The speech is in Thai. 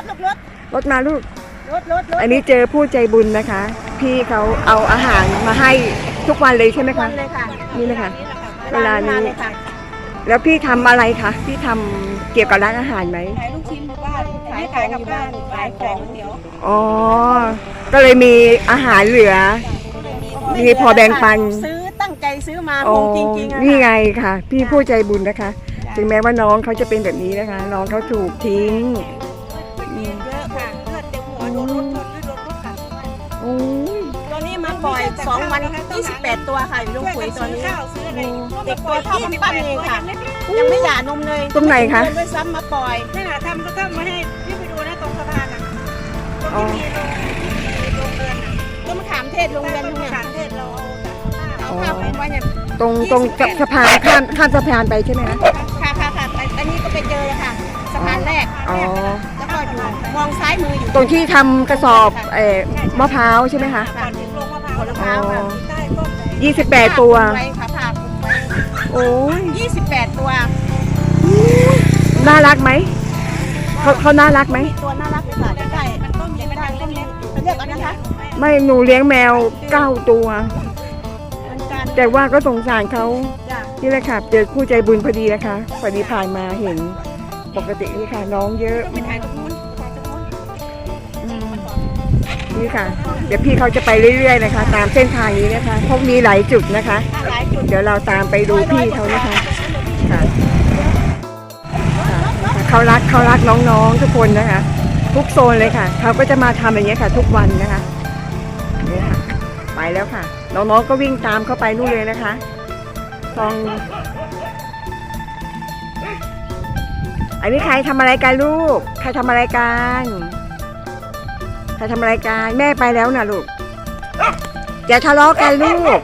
ถลูกรถรถมาลูกรถรถรถอันนี้เจอผู้ใจบุญนะคะ พี่เขาเอาอาหารมาให้ทุกวันเลยใช่ไหมวัคะนเลยค่ะนี่นะคะ เวลานี้มเลยค่ะแล้วพี่ทำอะไรคะพี่ทำเกี่ยวกับร้านอาหารไหมขายลูกชิ้นบ้านขายของอยู่บ้านขายของเดี๋ยวอ๋อก็เลยมีอาหารเหลือมีพอแบ่งปันซื้อตั้งใจซื้อมาอ๋คองจริงๆอะนี่ค่ะไงค่ะ พี่ผู้ใจบุญนะคะ ถึงแม้ว่าน้องเขาจะเป็นแบบนี้นะคะ น้องเขาถูกทิ้ง โดนรถชนหรือโดนรถกัดโอ้ย ตัวนี้มาปล่อย2วัน28ตัวค่ะอยู่ลงปุ๋ยตัวนี้เด็กตัวเท่ากำปั้นเองค่ะ ยังไม่หย่านมเลยตรงไหนคะเดินด้วยซ้ำมาปล่อยนี่นน่ะทำก็ทำมาให้พี่ไปดูนะตรงสะพานอะตรงที่มีโรงที่มีโรงเรือนอะต้นมะขามเทศโรงเรียนต้นเนี่ยมะขามเทศเราเอาข้างเอาข้าวไปไว้เนี่ย ตรงตรงสะพานข้ามข้ามสะพานไปใช่ไหมคะ ค่ะค่ะค่ะอันนี้ก็ไปเจอค่ะสะพานแรกอ๋อายมืออยู่ตรงที่ทำกระสอบเอ่อมะพร้าวใช่ไหมคะก่อนถึงโรงมะพร้าวผลมะพร้าวค่ะใต้ต้นไหนยี่สิบแปดตัว ไว้ค่ะผ่าคลุมไว้โอ้ย28ตัว น่ารักไหมเขาเขาน่ารักไหม ตัวน่ารักเลยค่ะได้มันก็มีไม่ได้เล็กๆเรียกเอานะคะไม่หนูเลี้ยงแมวเก้าตัวเหมือนกันแต่ว่าก็สงสารเขาจ้ะนี่แหละค่ะ เจอผู้ใจบุญพอดีนะคะพอดีผ่านมาเห็นปกตินี่ค่ะน้องเยอะไปถ่ายตรงนู้นถ่ายตรงนู้นอืม นี่ค่ะ เดี๋ยวพี่เขาจะไปเรื่อยๆนะคะ ตามเส้นทางนี้นะคะพวกมีหลายจุดนะคะ เดี๋ยวเราตามไปดูพี่เขานะคะค่ะเขารักเขารักน้องๆทุกคนนะคะ ทุกโซนเลยค่ะเขาก็จะมาทำอย่างนี้ยค่ะ ทุกวันนะคะนี่ค่ะ ไปแล้วค่ะ น้องๆก็วิ่งตามเข้าไปนู่นเลยนะคะทองอันนี้ใครทำอะไรกันลูก ใครทำอะไรกัน ใครทำรายการแม่ไปแล้วนะลูกอย่าทะเลาะกันลูก